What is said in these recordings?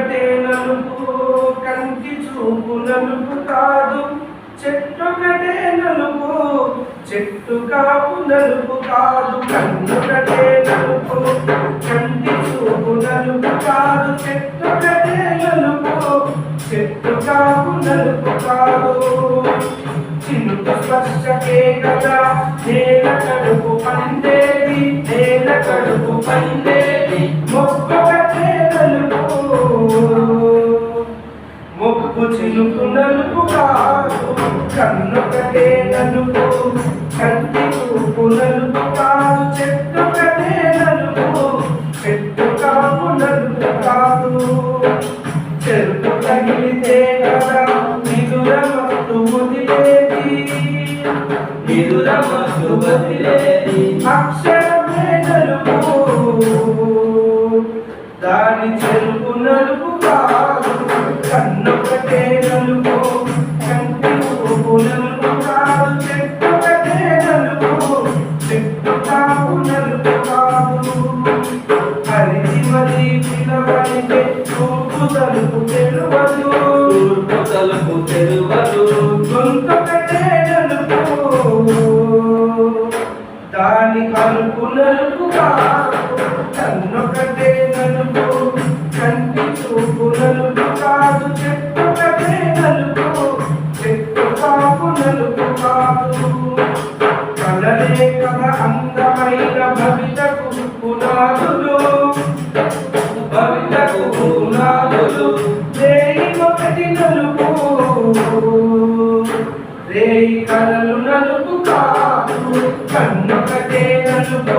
ఒకటే నలుపు కంటి చూపు నలుపు కాదు చెట్టొకటే నలుపు చెట్టు కాపు నలుపు కాదు. కన్నుకటే నలుపు కంటి చూపు నలుపు కాదు. చెట్టొకటే నలుపు చెట్టు కాపు నలుపు కాదు. చినుకు స్పర్శకే కదా నేల కడుపు పండేది నేల కడుపు పండేది నలుపు కాదు కన్నొకటే నలుపు కంటి చూపు నలుపు కాదు చెట్టుకటే నలుపు చెట్టు కాపు నలుపు కాదు. చెరుపు తగిలితే కదా నిదుర మత్తు వదిలేది. నిదుర మత్తు వదిలేది. అక్షరమే నలుపు. దాని చెరుపు నలుపు కాదు కన్నొకటే నలుపు. మరి పిలవనికే చూపు తలుపు తెరువదు. తూర్పు తలుపు తెరువదు. గొంతొకటే నలుపు దాని కలుపు నలుపు కాదు కన్నొకటే నలుపు కంటి చూపు నలుపు కాదు చెట్టొకటే నలుపు చెట్టు కాపు నలుపు కాదు. కలలే కథ అందమైన భవితకు పునాదులు కలలు నలుపు కాదు కన్నొకటే నలుపు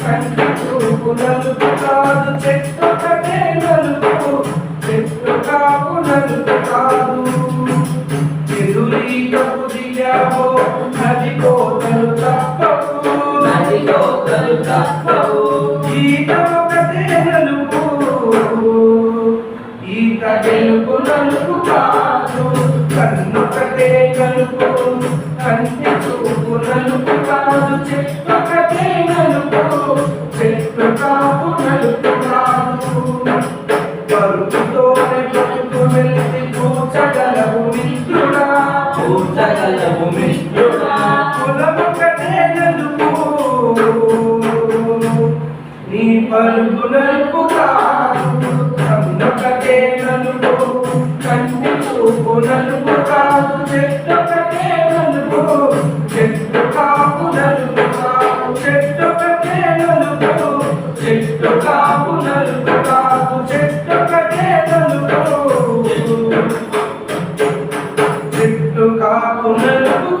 కంటి చూపు నలుపు కాదు చెట్టొకటే నలుపు చెట్టు కాపు నలుపు కాదు ఎదురీకపు దిగావో నది కోతలు తప్పవు నది కోతలు తప్పవు ఈత ఒకటే నలుపు ఈత గెలుపు నలుపు కాదు కన్నుకటే నలుపు కంటి చూపు నలుపు కాదు నలుపు చెట్టు కాపు నలుపు కాదు. బరుకుతోనే బతుకు వెళ్ళి పూచగలవు మిత్రుడా. పూర్చగలవు మిత్రుడా. కులమొకటే నలుపు నీ పలుకు నలుపు కాదు. కన్నొకటే నలుపు కంటి చూపు నలుపు నలుపు